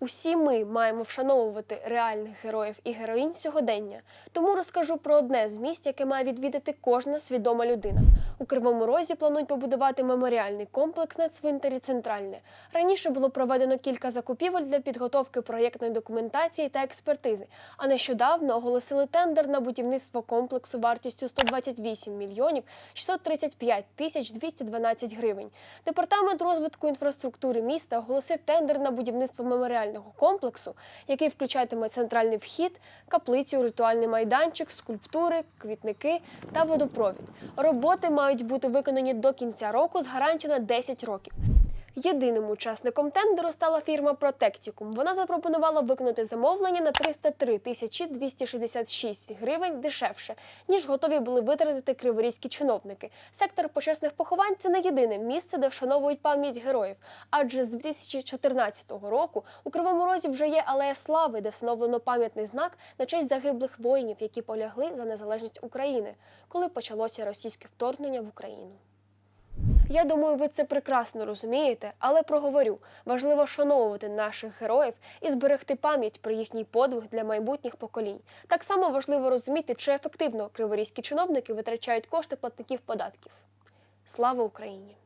Усі ми маємо вшановувати реальних героїв і героїнь сьогодення. Тому розкажу про одне з місць, яке має відвідати кожна свідома людина. У Кривому Розі планують побудувати меморіальний комплекс на цвинтарі Центральне. Раніше було проведено кілька закупівель для підготовки проєктної документації та експертизи. А нещодавно оголосили тендер на будівництво комплексу вартістю 128 мільйонів 635 тисяч 212 гривень. Департамент розвитку інфраструктури міста оголосив тендер на будівництво меморіального комплексу, який включатиме центральний вхід, каплицю, ритуальний майданчик, скульптури, квітники та водопровід. Роботи мають бути виконані до кінця року з гарантією на 10 років. Єдиним учасником тендеру стала фірма Протектікум. Вона запропонувала виконати замовлення на 303 тисячі 266 гривень дешевше, ніж готові були витратити криворізькі чиновники. Сектор почесних поховань це не єдине місце, де вшановують пам'ять героїв. Адже з 2014 року у Кривому Розі вже є алея слави, де встановлено пам'ятний знак на честь загиблих воїнів, які полягли за незалежність України, коли почалося російське вторгнення в Україну. Я думаю, ви це прекрасно розумієте, але проговорю. Важливо шановувати наших героїв і зберегти пам'ять про їхній подвиг для майбутніх поколінь. Так само важливо розуміти, чи ефективно криворізькі чиновники витрачають кошти платників податків. Слава Україні!